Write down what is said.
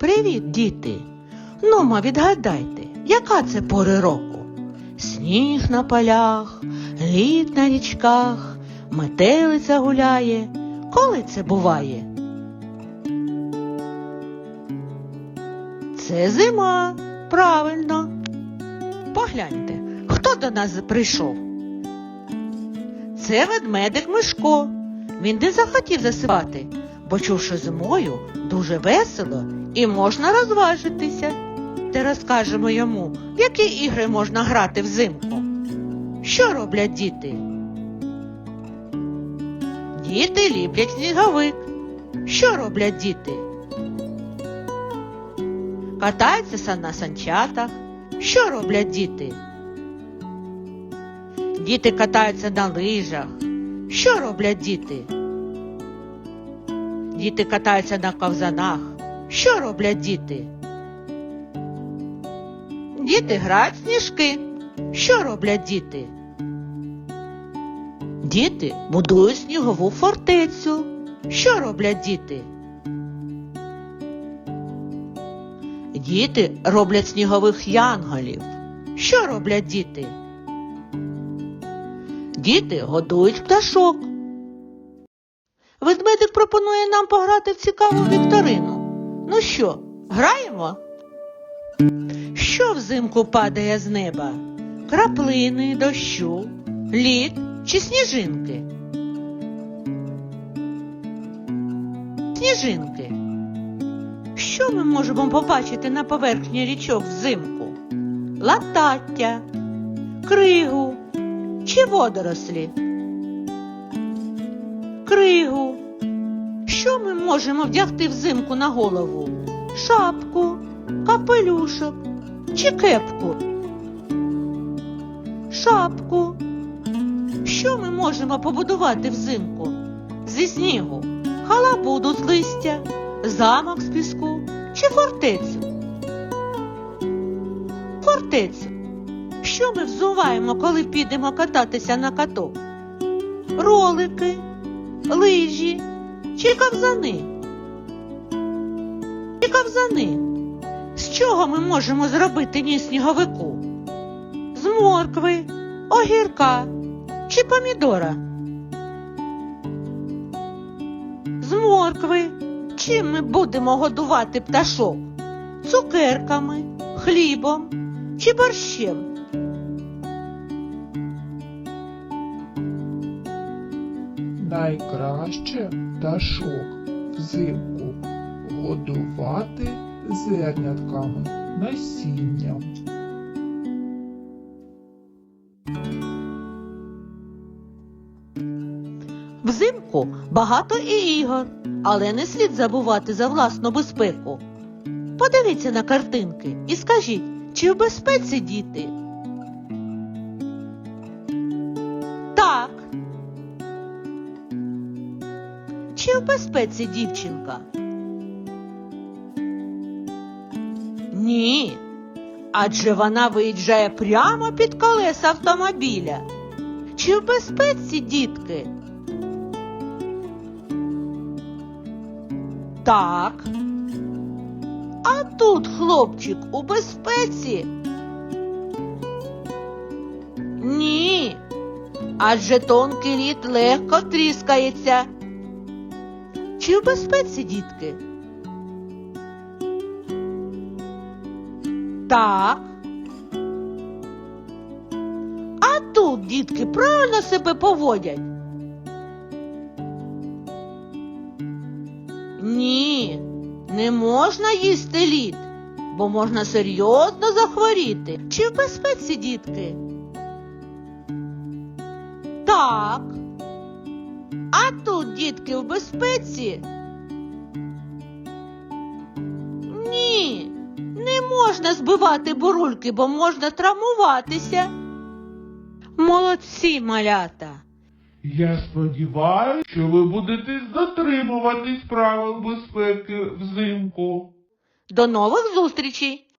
Привіт, діти! Нума, відгадайте, яка це пори року? Сніг на полях, лід на річках, метелиця гуляє. Коли це буває? Це зима, правильно. Погляньте, хто до нас прийшов? Це ведмедик Мишко. Він не захотів засипати, бо чув, що зимою дуже весело і можна розважитися. Та розкажемо йому, які ігри можна грати взимку. Що роблять діти? Діти ліплять сніговик. Що роблять діти? Катаються на санчатах. Що роблять діти? Діти катаються на лижах. Що роблять діти? Діти катаються на ковзанах. Що роблять діти? Діти грають в сніжки. Що роблять діти? Діти будують снігову фортецю. Що роблять діти? Діти роблять снігових янголів. Що роблять діти? Діти годують пташок. Ведмедик пропонує нам пограти в цікаву вікторину. Ну що, граємо? Що взимку падає з неба? Краплини, дощу, лід чи сніжинки? Сніжинки. Що ми можемо побачити на поверхні річок взимку? Латаття, кригу чи водорослі? Кригу. Ми можемо вдягти взимку на голову? Шапку, капелюшок чи кепку? Шапку. Що ми можемо побудувати взимку? Зі снігу, халабуду з листя, замок з піску чи фортецю? Фортецю. Що ми взуваємо, коли підемо кататися на каток? Ролики, лижі чи ковзани? Чи ковзани? З чого ми можемо зробити ні сніговику? З моркви, огірка чи помідора? З моркви. Чим ми будемо годувати пташок? Цукерками, хлібом чи борщем? Найкраще пташок взимку годувати зернятками насінням. Взимку багато і ігор, але не слід забувати за власну безпеку. Подивіться на картинки і скажіть, чи в безпеці діти? Чи в безпеці дівчинка? Ні. Адже вона виїжджає прямо під колеса автомобіля. Чи в безпеці, дітки? Так. А тут хлопчик у безпеці? Ні. Адже тонкий лід легко тріскається. Чи в безпеці, дітки? Так. А тут дітки правильно себе поводять? Ні, не можна їсти лід, бо можна серйозно захворіти. Чи в безпеці, дітки? Так. А тут дітки в безпеці? Ні, не можна збивати бурульки, бо можна травмуватися. Молодці, малята. Я сподіваюся, що ви будете дотримуватись правил безпеки взимку. До нових зустрічей!